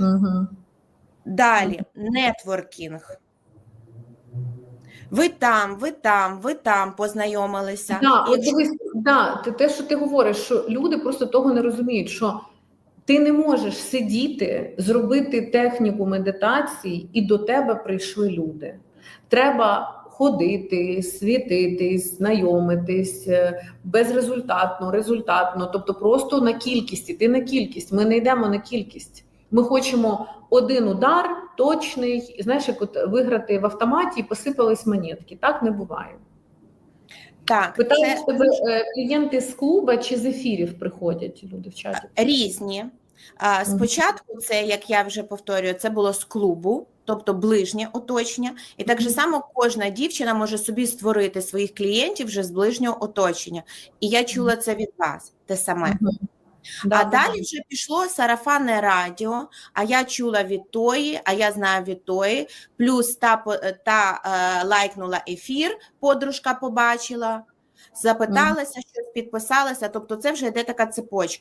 Угу. Далі нетворкінг. Ви там, ви там, ви там познайомилися. Да, І от дивись, да, те- те, що ти говориш, що люди просто того не розуміють, що ти не можеш сидіти, зробити техніку медитації, і до тебе прийшли люди. Треба ходити, світитись, знайомитись е, безрезультатно, результатно, тобто просто на кількість, іти на кількість. Ми не йдемо на кількість. Ми хочемо один удар точний, знаєш, як от виграти в автоматі і посипались монетки. Так не буває. Так, Питаю це тебе е, клієнти з клуба чи з ефірів приходять люди в чаті? різні. Спочатку, це, як я вже повторюю, це було з клубу, тобто ближнє оточення. І так же само кожна дівчина може собі створити своїх клієнтів вже з ближнього оточення. І я чула це від вас, те саме. Да, а да, далі вже пішло сарафанне радіо, а я чула від тої, а я знаю від тої, плюс та, по- та е, лайкнула ефір, подружка побачила, запиталася, щось підписалася. Тобто це вже йде така цепочка.